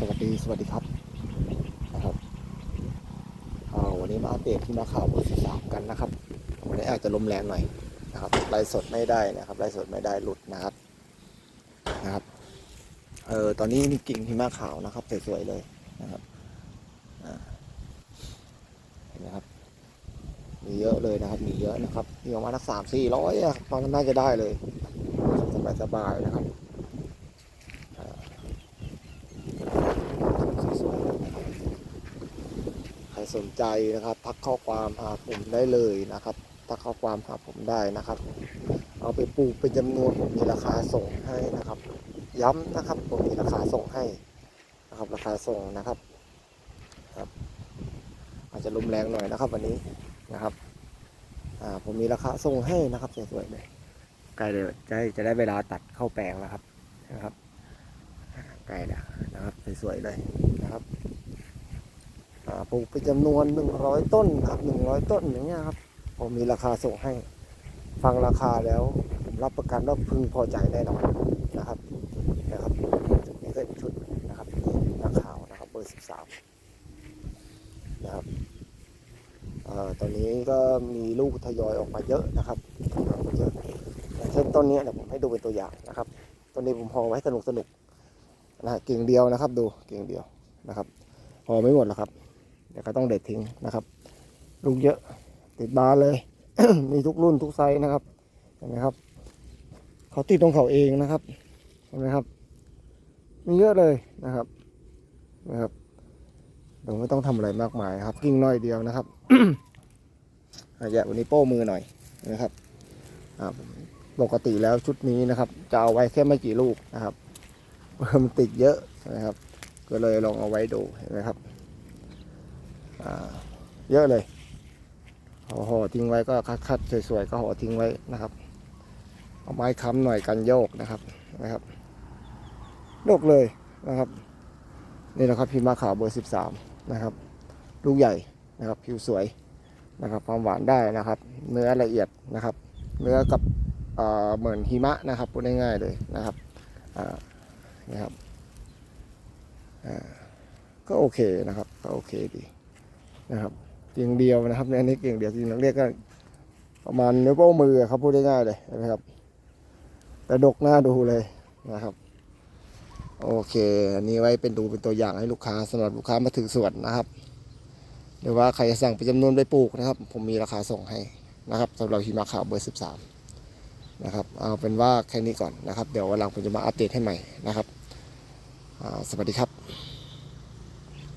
สวัสดีสวัสดีครับนะครับวันนี้มาอัปเดตที่มาข่าวบอร์สามกันนะครับวันนี้อาจจะลมแรงหน่อยนะครับไลฟ์สดไม่ได้นะครับไลฟ์สดไม่ได้หลุดนะครับนะครับเออตอนนี้มีกิ่งที่มาขาวนะครับสวยๆเลยนะครับเห็นไหมครับมีเยอะเลยนะครับ มีเยอะนะครับมีประมาณสักสามสี่ร้อยอะตอนนั้นน่าจะได้เลยสบายๆนะครับ สวยๆนะครับใคร สนใจนะครับทักข้อความหาผมได้เลยนะครับทักข้อความหาผมได้นะครับ เอาไปปลูกเป็นจำนวนผมมีราคาส่งให้นะครับ ย้ำนะครับผมมีราคาส่งให้นะครับราคาส่งนะครับครับ อาจจะลมแรงหน่อยนะครับ วันนี้นะครับอ่าผมมีราคาส่งให้นะครับสวยๆเลยใกล้เลยจะจะได้เวลาตัดเข้าแปลงแล้วครับนะครับใกล้แล้วนะครับสวยๆเลยนะครับ ปลูกเป็นจำนวน100ต้นครับ100ต้นอย่างเงี้ยครับผมมีราคาส่งให้ ฟังราคาแล้วผมรับประกันว่าพึงพอใจแน่นอนนะครับนะครับนี่ก็ชุดนะครับนี่ราคาวนะครับเบอร์13นะครับตอนนี้ก็มีลูกทยอยออกมาเยอะนะครับออกมาเยอะอย่างเช่นต้นนี้เดี๋ยวผมให้ดูเป็นตัวอย่างนะครับต้นนี้ผมพอไว้สนุกสนุกนะฮะกิ่งเดียวนะครับ ดูกิ่งเดียวนะครับพอไม่หมดหรอกครับ เดี๋ยวก็ต้องเด็ดทิ้งนะครับ ลูกเยอะติดบานเลย มีทุกรุ่นทุกไซส์นะครับ เห็นไหมครับ เขาติดตรงเขาเองนะครับ เห็นไหมครับ มีเยอะเลยนะครับนะครับเดี๋ยวไม่ต้องทำอะไรมากมายครับ กิ่งน้อยเดียวนะครับอาจจะวันนี้โป้มือหน่อยนะครับปกติแล้วชุดนี้นะครับ จะเอาไว้แค่ไม่กี่ลูกนะครับมันติดเยอะนะครับ ก็เลยลองเอาไว้ดูเห็นไหมครับ เยอะเลยห่อห่อทิ้งไว้ก็คัดๆสวยๆก็ห่อทิ้งไว้นะครับ เอาไม้ค้ำหน่อยกันโยกนะครับนะครับโยกเลยนะครับ นี่นะครับพิมพ์มาขาวเบอร์สิบสามนะครับ ลูกใหญ่นะครับผิวสวยนะครับความหวานได้นะครับ เนื้อละเอียดนะครับ เนื้อกับเหมือนหิมะนะครับพูดง่ายๆเลยนะครับนะครับก็โอเคนะครับก็โอเคดี นะครับเกิ่งเดียวนะครับในอันนี้เกิ่งเดียวจริงๆเรียกก็ประมาณนิ้วโป้งมือครับพูดง่ายๆเลยนะครับ แต่ดกหน้าดูเลยนะครับ โอเค อันนี้ไว้เป็นดูเป็นตัวอย่างให้ลูกค้าสำหรับลูกค้ามาถึงสวนนะครับ หรือว่าใครจะสั่งเป็นจำนวนไปปลูกนะครับ ผมมีราคาส่งให้นะครับสำหรับหิมะขาวเบอร์สิบสามนะครับเอาเป็นว่าแค่นี้ก่อนนะครับ เดี๋ยววันหลังผมจะมาอัปเดตให้ใหม่นะครับสวัสดีครับ